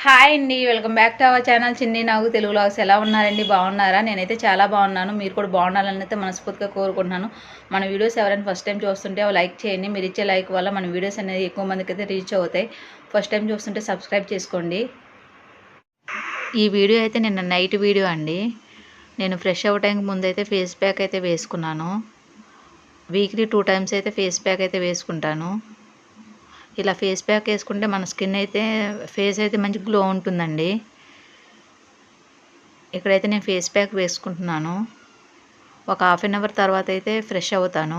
Hi అండి welcome back to our channel. చిన్ని నాకు తెలుగు లాగ్స్ ఎలా ఉన్నారండి? బాగున్నారా? నేనైతే చాలా బాగున్నాను. మీరు కూడా బాగుండాలని అయితే మనస్ఫూర్తిగా కోరుకుంటున్నాను. మన వీడియోస్ ఎవరైనా ఫస్ట్ టైం చూస్తుంటే అవి లైక్ చేయండి. మీరు ఇచ్చే లైక్ వల్ల మన వీడియోస్ అనేది ఎక్కువ మందికి అయితే రీచ్ అవుతాయి. ఫస్ట్ టైం చూస్తుంటే సబ్స్క్రైబ్ చేసుకోండి. ఈ వీడియో అయితే నిన్న నైట్ వీడియో అండి. నేను ఫ్రెష్ అవ్వడానికి ముందు అయితే ఫేస్ ప్యాక్ అయితే వేసుకున్నాను. వీక్లీ టూ టైమ్స్ అయితే ఫేస్ ప్యాక్ అయితే వేసుకుంటాను. ఇలా ఫేస్ ప్యాక్ వేసుకుంటే మన స్కిన్ అయితే ఫేస్ అయితే మంచి గ్లో ఉంటుందండి. ఇక్కడైతే నేను ఫేస్ ప్యాక్ వేసుకుంటున్నాను. ఒక హాఫ్ అన్ అవర్ తర్వాత అయితే ఫ్రెష్ అవుతాను.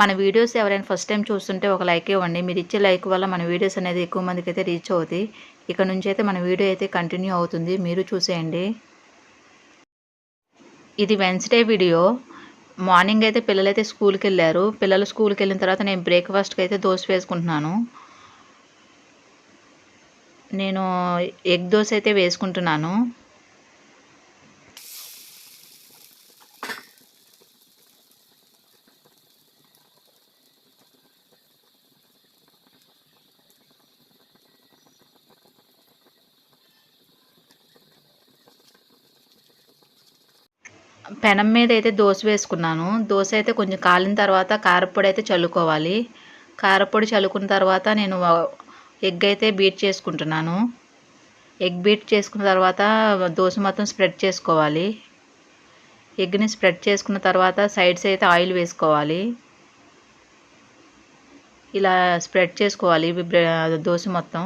మన వీడియోస్ ఎవరైనా ఫస్ట్ టైం చూస్తుంటే ఒక లైక్ ఇవ్వండి. మీరు ఇచ్చే లైక్ వల్ల మన వీడియోస్ అనేది ఎక్కువ మందికి అయితే రీచ్ అవుతాయి. ఇక్కడ నుంచి అయితే మన వీడియో అయితే కంటిన్యూ అవుతుంది. మీరు చూసేయండి. ఇది వెన్స్డే వీడియో మార్నింగ్ అయితే పిల్లలు అయితే స్కూల్కి వెళ్ళారు పిల్లలు స్కూల్కి వెళ్ళిన తర్వాత నేను బ్రేక్ఫాస్ట్కి అయితే దోశ వేసుకుంటున్నాను. నేను ఎగ్ దోశ అయితే వేసుకుంటున్నాను. పెనం మీద అయితే దోశ వేసుకున్నాను. దోశ అయితే కొంచెం కాలిన తర్వాత కారపొడి అయితే చల్లుకోవాలి. కారపొడి చల్లుకున్న తర్వాత నేను ఎగ్ అయితే బీట్ చేసుకుంటున్నాను. ఎగ్ బీట్ చేసుకున్న తర్వాత దోశ మొత్తం స్ప్రెడ్ చేసుకోవాలి. ఎగ్ని స్ప్రెడ్ చేసుకున్న తర్వాత సైడ్స్ అయితే ఆయిల్ వేసుకోవాలి. ఇలా స్ప్రెడ్ చేసుకోవాలి దోశ మొత్తం.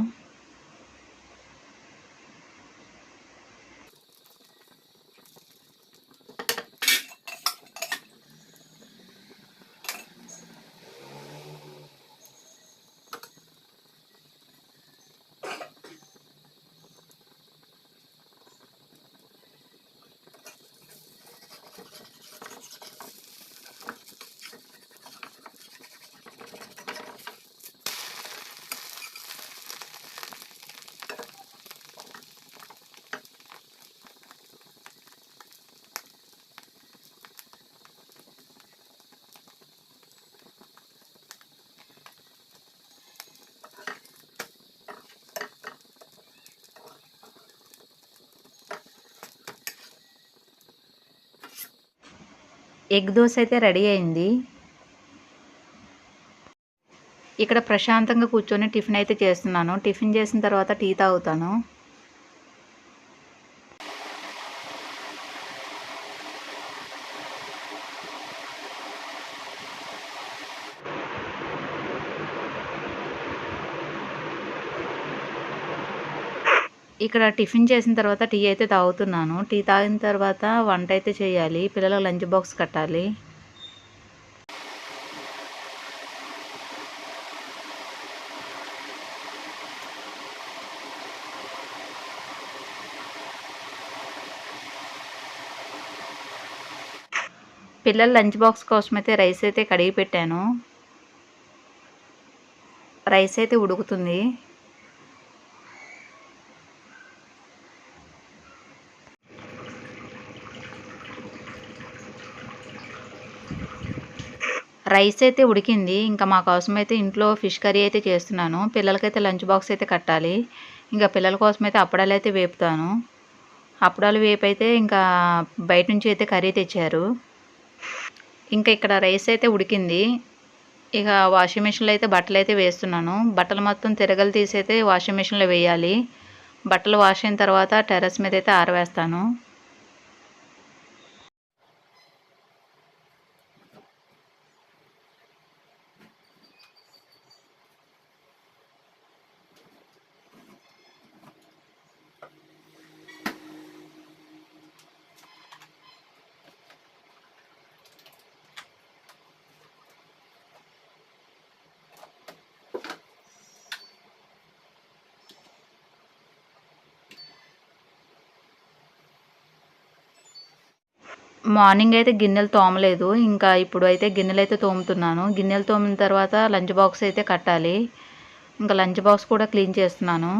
ఎగ్ దోశ అయితే రెడీ అయింది. ఇక్కడ ప్రశాంతంగా కూర్చొని టిఫిన్ అయితే చేస్తున్నాను. టిఫిన్ చేసిన తర్వాత టీ తాగుతాను. ఇక్కడ టిఫిన్ చేసిన తర్వాత టీ అయితే తాగుతున్నాను. టీ తాగిన తర్వాత వంట అయితే చేయాలి. పిల్లలకు లంచ్ బాక్స్ కట్టాలి. పిల్లల లంచ్ బాక్స్ కోసం అయితే రైస్ అయితే కడిగి పెట్టాను. రైస్ అయితే ఉడుకుతుంది. రైస్ అయితే ఉడికింది. ఇంకా మా కోసం అయితే ఇంట్లో ఫిష్ కర్రీ అయితే చేస్తున్నాను. పిల్లలకైతే లంచ్ బాక్స్ అయితే కట్టాలి. ఇంకా పిల్లల కోసం అయితే అప్పడాలు అయితే వేపుతాను. అప్పడాలు వేపైతే ఇంకా బయట నుంచి అయితే కర్రీ తెచ్చారు. ఇంకా ఇక్కడ రైస్ అయితే ఉడికింది. ఇక వాషింగ్ మిషన్లో అయితే బట్టలు అయితే వేస్తున్నాను. బట్టలు మొత్తం తిరగలు తీసి అయితే వాషింగ్ మిషన్లో వేయాలి. బట్టలు వాష్ అయిన తర్వాత టెర్రస్ మీద అయితే ఆరవేస్తాను. మార్నింగ్ అయితే గిన్నెలు తోమలేదు. ఇంకా ఇప్పుడు అయితే గిన్నెలు అయితే తోముతున్నాను. గిన్నెలు తోమిన తర్వాత లంచ్ బాక్స్ అయితే కట్టాలి. ఇంకా లంచ్ బాక్స్ కూడా క్లీన్ చేస్తున్నాను.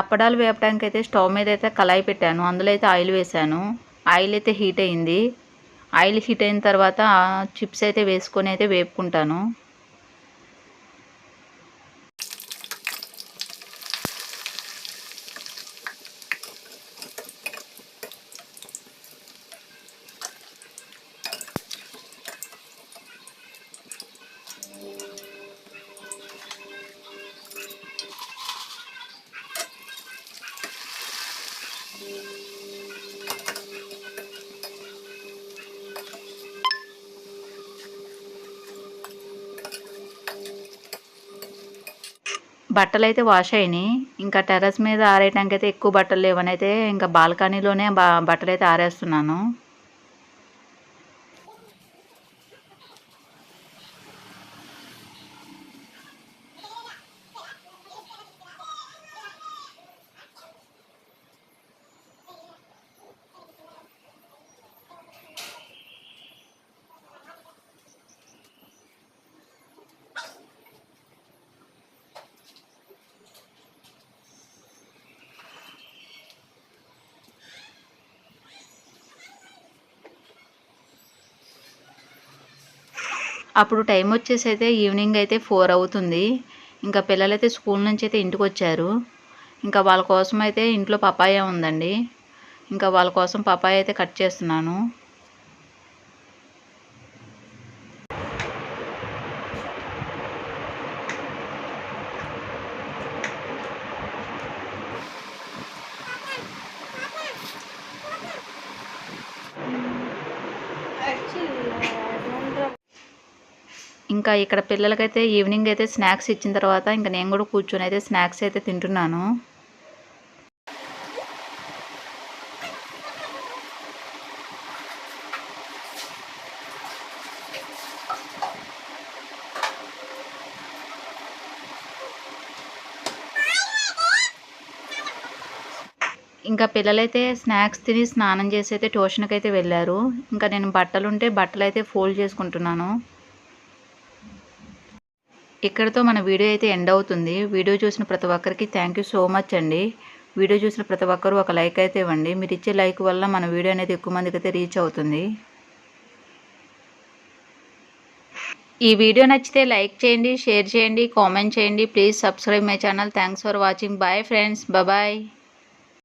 అప్పడాలు వేపడానికి అయితే స్టవ్ మీద అయితే కళాయి పెట్టాను. అందులో అయితే ఆయిల్ వేసాను ఆయిల్ అయితే హీట్ అయింది ఆయిల్ హీట్ అయిన తర్వాత చిప్స్ అయితే వేసుకొని అయితే వేపుకుంటాను. బట్టలు అయితే వాష్ అయినాయి. ఇంకా టెర్రస్ మీద ఆరేయటానికి అయితే ఎక్కువ బట్టలు లేవనైతే ఇంకా బాల్కనీలోనే బా బట్టలు అయితే ఆరేస్తున్నాను. అప్పుడు టైం వచ్చేసి అయితే ఈవినింగ్ అయితే ఫోర్ అవుతుంది. ఇంకా పిల్లలైతే స్కూల్ నుంచి అయితే ఇంటికి వచ్చారు ఇంకా వాళ్ళ కోసం అయితే ఇంట్లో పపాయ ఉందండి. ఇంకా వాళ్ళ కోసం పపాయ అయితే కట్ చేస్తున్నాను. ఇంకా ఇక్కడ పిల్లలకైతే ఈవినింగ్ అయితే స్నాక్స్ ఇచ్చిన తర్వాత ఇంకా నేను కూడా కూర్చొని అయితే స్నాక్స్ అయితే తింటున్నాను. ఇంకా పిల్లలైతే స్నాక్స్ తిని స్నానం చేసి అయితే ట్యూషన్కి అయితే వెళ్ళారు. ఇంకా నేను బట్టలు ఉంటే బట్టలు అయితే ఫోల్డ్ చేసుకుంటున్నాను. ఇక్కడతో మన వీడియో అయితే ఎండ్ అవుతుంది. వీడియో చూసిన ప్రతి ఒక్కరికి థ్యాంక్ యూ సో మచ్ అండి. వీడియో చూసిన ప్రతి ఒక్కరు ఒక లైక్ అయితే ఇవ్వండి. మీరు ఇచ్చే లైక్ వల్ల మన వీడియో అనేది ఎక్కువ మందికి అయితే రీచ్ అవుతుంది. ఈ వీడియో నచ్చితే లైక్ చేయండి షేర్ చేయండి కామెంట్ చేయండి. Please subscribe my channel thanks for watching bye friends bye